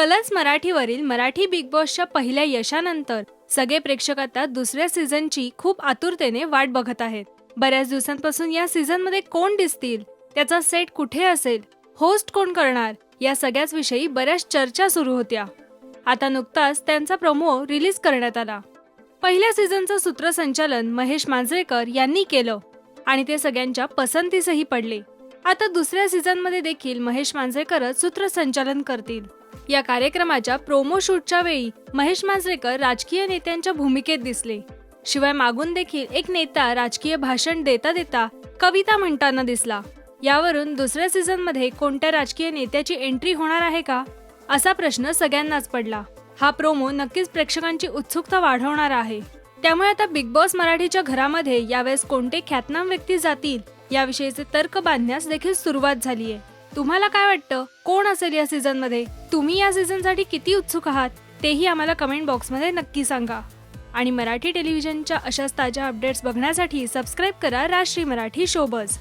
Colours मराठीवरील Marathi big बॉसच्या पहिल्या यशानंतर सगळे प्रेक्षक आता दुसऱ्या सीझनची खूप आतुरतेने वाट बघत आहेत. बऱ्याच दिवसांपासून या सीझनमध्ये कोण दिसतील त्याचा सेट कुठे असेल होस्ट कोण करणार या सगळ्याच विषयी बऱ्याच चर्चा सुरू होत्या. आता नुकताच त्यांचा प्रोमो रिलीज करण्यात आला. पहिल्या सीझनचं सूत्रसंचालन महेश मांजरेकर यांनी केलं आणि ते सगळ्यांच्या पसंतीसही पडले. आता दुसऱ्या सीझनमध्ये देखील महेश मांजरेकरच सूत्रसंचालन करतील. या कार्यक्रमाच्या प्रोमो शूटच्या वेळी महेश मांजरेकर राजकीय नेत्यांच्या भूमिकेत दिसले. शिवाय मागून देखील एक नेता राजकीय भाषण देता देता कविता म्हणताना दिसला. यावरून दुसऱ्या सीझनमध्ये कोणत्या राजकीय नेत्याची एंट्री होणार आहे का? असा प्रश्न सगळ्यांनाच पडला. हा प्रोमो नक्कीच प्रेक्षकांची उत्सुकता वाढवणार आहे. त्यामुळे आता बिग बॉस मराठीच्या घरामध्ये यावेळेस कोणते ख्यातनाम व्यक्ती जातील याविषयीचे तर्क बांधण्यास देखील सुरुवात झाली आहे तुम्हाला काय वाटतं? कोण असेल या सीझनमध्ये तुम्ही या सीझनसाठी किती उत्सुक आहात? तेही आम्हाला कमेंट बॉक्समध्ये नक्की सांगा. आणि मराठी टेलिव्हिजनच्या अशाच ताज्या अपडेट्स बघण्यासाठी सबस्क्राईब करा राष्ट्रीय मराठी शोबज